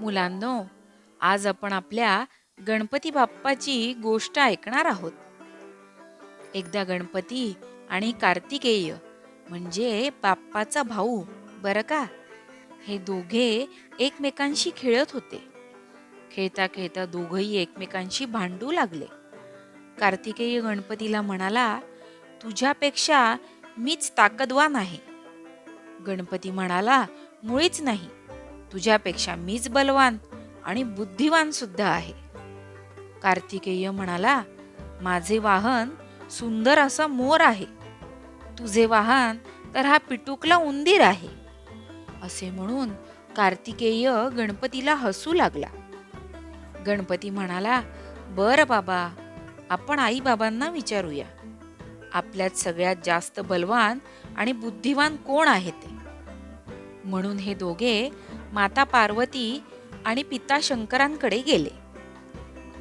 मुलांनो आज आपण आपल्या गणपती बाप्पाची गोष्ट ऐकणार आहोत. एकदा गणपती आणि कार्तिकेय म्हणजे बाप्पाचा भाऊ बरं का? हे दोघे एकमेकांशी खेळत होते. खेळता खेळता दोघंही एकमेकांशी भांडू लागले. कार्तिकेय गणपतीला म्हणाला तुझ्यापेक्षा मीच ताकदवान आहे. गणपती म्हणाला मुळीच नाही. तुझ्यापेक्षा मीच बलवान आणि बुद्धिवान सुद्धा आहे. कार्तिकेय म्हणाला माझे वाहन सुंदर असा मोर आहे. तुझे वाहन तर हा पिटुकला उंदीर आहे. असे म्हणून कार्तिकेय गणपतीला हसू लागला. गणपती म्हणाला बर बाबा आपण आई बाबांना विचारूया. आपल्यात सगळ्यात जास्त बलवान आणि बुद्धिवान कोण आहे ते? म्हणून हे दोघे माता पार्वती आणि पिता शंकरांकडे गेले.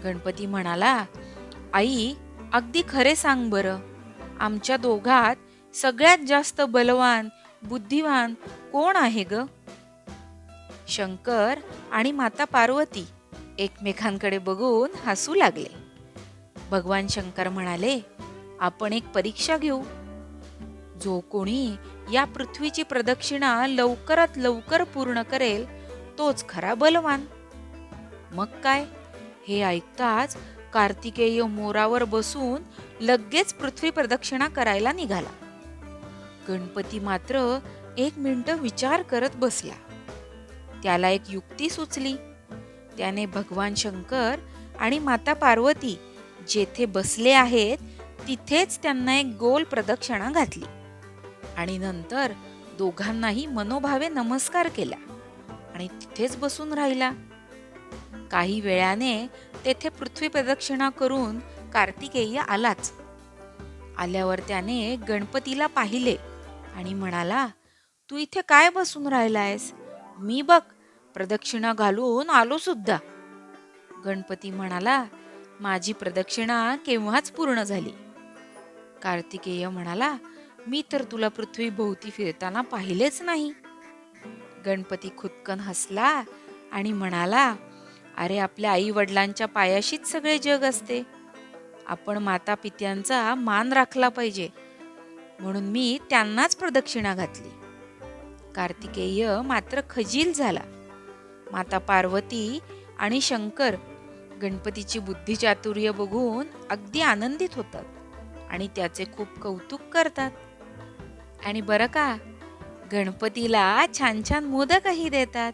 गणपती म्हणाला आई अगदी खरे सांग बरं. आमच्या दोघात सगळ्यात जास्त बलवान बुद्धिवान कोण आहे ग? शंकर आणि माता पार्वती एकमेकांकडे बघून हसू लागले. भगवान शंकर म्हणाले आपण एक परीक्षा घेऊ. जो कोणी या पृथ्वीची प्रदक्षिणा लवकरात लवकर पूर्ण करेल तोच खरा बलवान. मग काय? हे ऐकताच कार्तिकेय मोरावर बसून लगेच पृथ्वी प्रदक्षिणा करायला निघाला. गणपती मात्र एक मिनिट विचार करत बसला. त्याला एक युक्ती सुचली. त्याने भगवान शंकर आणि माता पार्वती जेथे बसले आहेत तिथेच त्यांना एक गोल प्रदक्षिणा घातली. आणि नंतर दोघांनाही मनोभावे नमस्कार केला आणि तिथेच बसून राहिला. काही वेळाने तेथे पृथ्वी प्रदक्षिणा करून कार्तिकेय आलाच. आल्यावर त्याने गणपतीला पाहिले आणि म्हणाला तू इथे काय बसून राहिलायस? मी बघ प्रदक्षिणा घालून आलो सुद्धा. गणपती म्हणाला माझी प्रदक्षिणा केव्हाच पूर्ण झाली. कार्तिकेय म्हणाला मी तर तुला पृथ्वी भोवती फिरताना पाहिलेच नाही. गणपती खुदकन हसला आणि म्हणाला अरे आपल्या आई वडिलांच्या पायाशीच सगळे जग असते. आपण माता पित्यांचा मान राखला पाहिजे. म्हणून मी त्यांनाच प्रदक्षिणा घातली. कार्तिकेय मात्र खजील झाला. माता पार्वती आणि शंकर गणपतीची बुद्धिचातुर्य बघून अगदी आनंदित होतात आणि त्याचे खूप कौतुक करतात. आणि बरं का गणपतीला छान छान मोदकही देतात.